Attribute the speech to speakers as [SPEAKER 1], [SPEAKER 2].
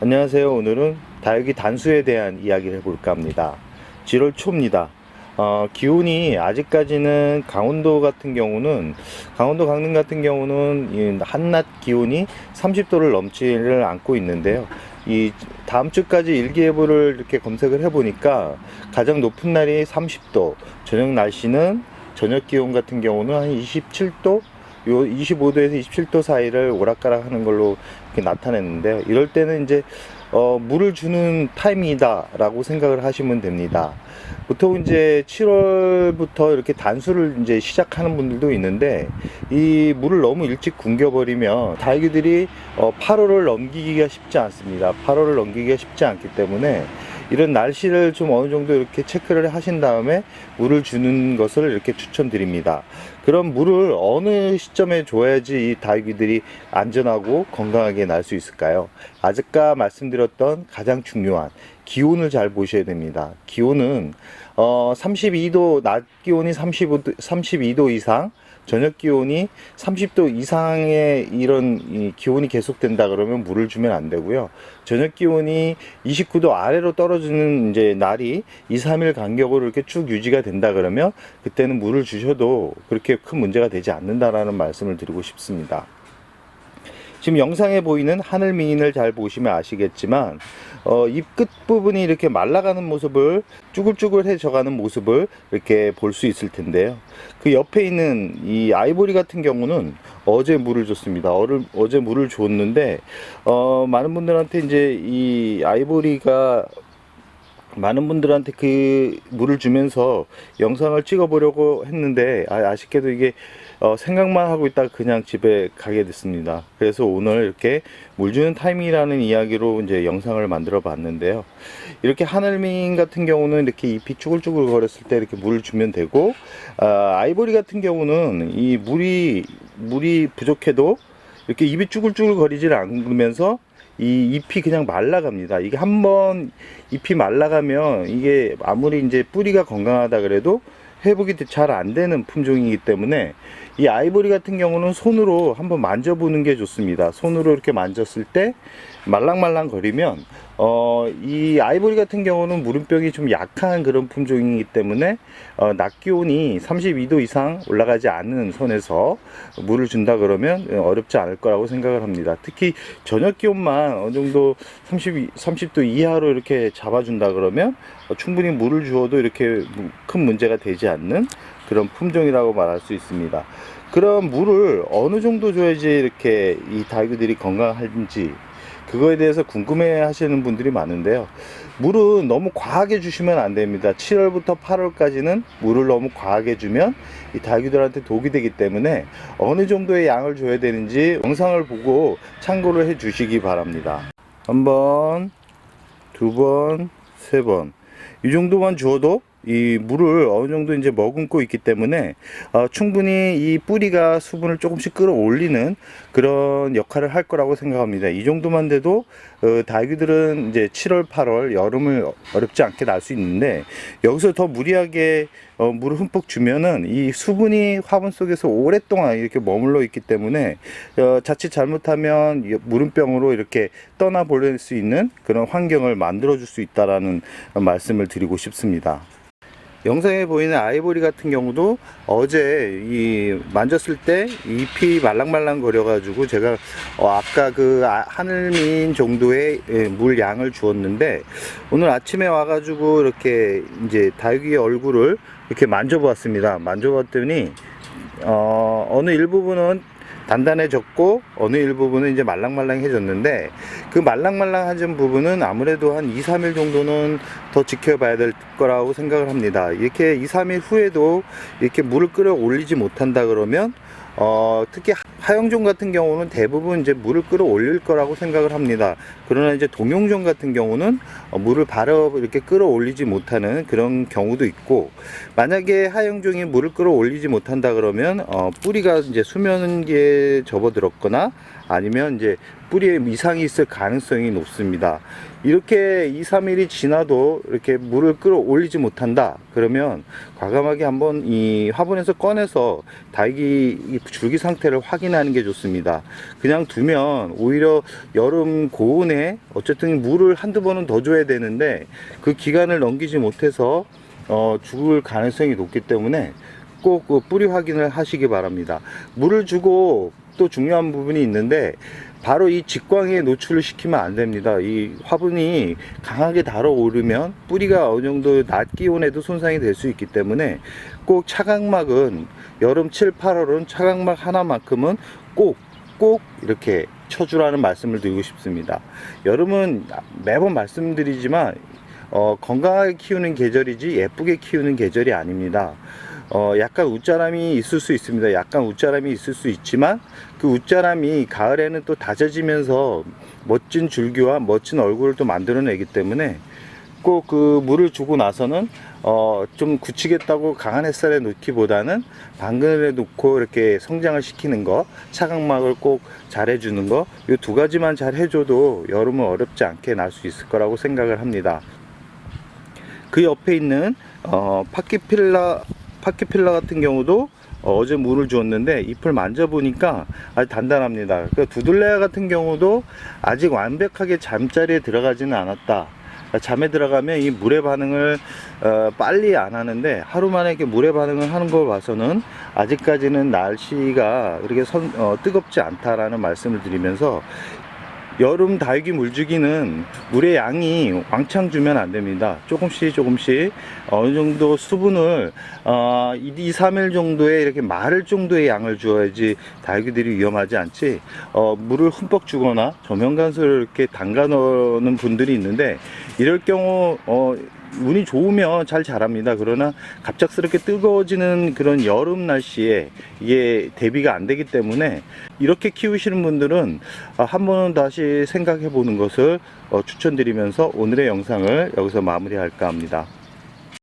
[SPEAKER 1] 안녕하세요. 오늘은 다육이 단수에 대한 이야기를 해볼까 합니다. 7월 초입니다. 어, 기온이 아직까지는 강원도 같은 경우는 강원도 강릉 같은 경우는 이 한낮 기온이 30도를 넘지를 않고 있는데요. 이 다음 주까지 일기예보를 이렇게 검색을 해보니까 가장 높은 날이 30도, 저녁 날씨는 저녁 기온 같은 경우는 한 27도, 요 25도에서 27도 사이를 오락가락 하는 걸로 나타냈는데 이럴 때는 이제 어, 물을 주는 타임이다라고 생각을 하시면 됩니다. 보통 이제 7월부터 이렇게 단수를 이제 시작하는 분들도 있는데 이 물을 너무 일찍 굶겨버리면 다육이들이 어, 8월을 넘기기가 쉽지 않습니다. 8월을 넘기기가 쉽지 않기 때문에 이런 날씨를 좀 어느 정도 이렇게 체크를 하신 다음에 물을 주는 것을 이렇게 추천드립니다. 그럼 물을 어느 시점에 줘야지 이 다육이들이 안전하고 건강하게 날 수 있을까요? 아까 말씀드렸던 가장 중요한 기온을 잘 보셔야 됩니다. 기온은 어 32도 낮 기온이 35도 32도 이상 저녁 기온이 30도 이상의 이런 이 기온이 계속된다 그러면 물을 주면 안 되고요. 저녁 기온이 29도 아래로 떨어지는 이제 날이 2, 3일 간격으로 이렇게 쭉 유지가 된다 그러면 그때는 물을 주셔도 그렇게 큰 문제가 되지 않는다라는 말씀을 드리고 싶습니다. 지금 영상에 보이는 하늘 미인을 잘 보시면 아시겠지만 어, 잎끝 부분이 이렇게 말라가는 모습을 쭈글쭈글해져가는 모습을 이렇게 볼 수 있을 텐데요. 그 옆에 있는 이 아이보리 같은 경우는 어제 물을 줬습니다. 어를, 어제 물을 줬는데 어, 많은 분들한테 이제 이 아이보리가 많은 분들한테 그 물을 주면서 영상을 찍어 보려고 했는데 아, 아쉽게도 이게 어, 생각만 하고 있다가 그냥 집에 가게 됐습니다. 그래서 오늘 이렇게 물 주는 타임이라는 이야기로 이제 영상을 만들어 봤는데요. 이렇게 하늘민 같은 경우는 이렇게 잎이 쭈글쭈글 거렸을 때 이렇게 물을 주면 되고 아, 아이보리 같은 경우는 이 물이 물이 부족해도 이렇게 입이 쭈글쭈글 거리질 않으면서 이 잎이 그냥 말라갑니다. 이게 한번 잎이 말라가면 이게 아무리 이제 뿌리가 건강하다 그래도 회복이 잘 안 되는 품종이기 때문에 이 아이보리 같은 경우는 손으로 한번 만져보는 게 좋습니다. 손으로 이렇게 만졌을 때 말랑말랑 거리면 어, 이 아이보리 같은 경우는 무름병이 좀 약한 그런 품종이기 때문에 어, 낮 기온이 32도 이상 올라가지 않는 선에서 물을 준다 그러면 어렵지 않을 거라고 생각을 합니다. 특히 저녁 기온만 어느 정도 30, 30도 이하로 이렇게 잡아준다 그러면 어, 충분히 물을 주어도 이렇게 큰 문제가 되지 않는 그런 품종이라고 말할 수 있습니다. 그럼 물을 어느 정도 줘야지 이렇게 이 다육이들이 건강한지 그거에 대해서 궁금해 하시는 분들이 많은데요. 물은 너무 과하게 주시면 안 됩니다. 7월부터 8월까지는 물을 너무 과하게 주면 이 다육이들한테 독이 되기 때문에 어느 정도의 양을 줘야 되는지 영상을 보고 참고를 해 주시기 바랍니다. 한 번, 두 번, 세 번. 이 정도만 주어도 이 물을 어느 정도 이제 머금고 있기 때문에 어, 충분히 이 뿌리가 수분을 조금씩 끌어올리는 그런 역할을 할 거라고 생각합니다. 이 정도만 돼도 어, 다육이들은 이제 7월, 8월 여름을 어렵지 않게 날 수 있는데 여기서 더 무리하게 어, 물을 흠뻑 주면은 이 수분이 화분 속에서 오랫동안 이렇게 머물러 있기 때문에 어, 자칫 잘못하면 이 무름병으로 이렇게 떠나 보낼 수 있는 그런 환경을 만들어 줄 수 있다라는 말씀을 드리고 싶습니다. 영상에 보이는 아이보리 같은 경우도 어제 이 만졌을 때 잎이 말랑말랑 거려 가지고 제가 어 아까 그 아- 하늘민 정도의 예, 물 양을 주었는데 오늘 아침에 와 가지고 이렇게 이제 다육이 얼굴을 이렇게 만져보았습니다. 만져봤더니 어 어느 일부분은 단단해졌고 어느 일부분은 이제 말랑말랑해졌는데 그 말랑말랑한 부분은 아무래도 한 2, 3일 정도는 더 지켜봐야 될 거라고 생각을 합니다. 이렇게 2, 3일 후에도 이렇게 물을 끌어 올리지 못한다 그러면 어, 특히 하영종 같은 경우는 대부분 이제 물을 끌어올릴 거라고 생각을 합니다. 그러나 이제 동용종 같은 경우는 어, 물을 바로 이렇게 끌어올리지 못하는 그런 경우도 있고 만약에 하영종이 물을 끌어올리지 못한다 그러면 어, 뿌리가 이제 수면기에 접어들었거나 아니면 이제 뿌리에 이상이 있을 가능성이 높습니다. 이렇게 2, 3일이 지나도 이렇게 물을 끌어올리지 못한다. 그러면 과감하게 한번 이 화분에서 꺼내서 다육이 이 줄기 상태를 확인 하는 게 좋습니다. 그냥 두면 오히려 여름 고온에 어쨌든 물을 한두 번은 더 줘야 되는데 그 기간을 넘기지 못해서 어, 죽을 가능성이 높기 때문에 꼭그 뿌리 확인을 하시기 바랍니다. 물을 주고 또 중요한 부분이 있는데 바로 이 직광에 노출을 시키면 안 됩니다. 이 화분이 강하게 달아오르면 뿌리가 어느 정도 낮 기온에도 손상이 될 수 있기 때문에 꼭 차각막은 여름 7, 8월은 차각막 하나만큼은 꼭꼭 이렇게 쳐주라는 말씀을 드리고 싶습니다. 여름은 매번 말씀드리지만 어, 건강하게 키우는 계절이지 예쁘게 키우는 계절이 아닙니다. 어, 약간 웃자람이 있을 수 있습니다. 약간 웃자람이 있을 수 있지만 그 웃자람이 가을에는 또 다져지면서 멋진 줄기와 멋진 얼굴을 또 만들어내기 때문에 꼭 그 물을 주고 나서는 어, 좀 굳히겠다고 강한 햇살에 놓기보다는 방근에 놓고 이렇게 성장을 시키는 거, 차각막을 꼭 잘 해주는 거, 이 두 가지만 잘 해줘도 여름은 어렵지 않게 날 수 있을 거라고 생각을 합니다. 그 옆에 있는 어, 파키필라 파키필라 같은 경우도 어, 제 물을 주었는데 잎을 만져보니까 아주 단단합니다. 그 두들레아 같은 경우도 아직 완벽하게 잠자리에 들어가지는 않았다. 잠에 들어가면 이 물의 반응을 어, 빨리 안 하는데 하루 만에 이렇게 물의 반응을 하는 걸 봐서는 아직까지는 날씨가 그렇게 선- 어, 뜨겁지 않다라는 말씀을 드리면서 여름 다육이 물주기는 물의 양이 왕창 주면 안 됩니다. 조금씩 조금씩 어느 정도 수분을 어, 2, 3일 정도의 이렇게 마를 정도의 양을 주어야지 다육이들이 위험하지 않지 어, 물을 흠뻑 주거나 조명간수를 이렇게 담가 넣는 분들이 있는데 이럴 경우 어, 운이 좋으면 잘 자랍니다. 그러나 갑작스럽게 뜨거워지는 그런 여름 날씨에 이게 대비가 안 되기 때문에 이렇게 키우시는 분들은 아, 한 번은 다시 생각해 보는 것을 어, 추천드리면서 오늘의 영상을 여기서 마무리할까 합니다.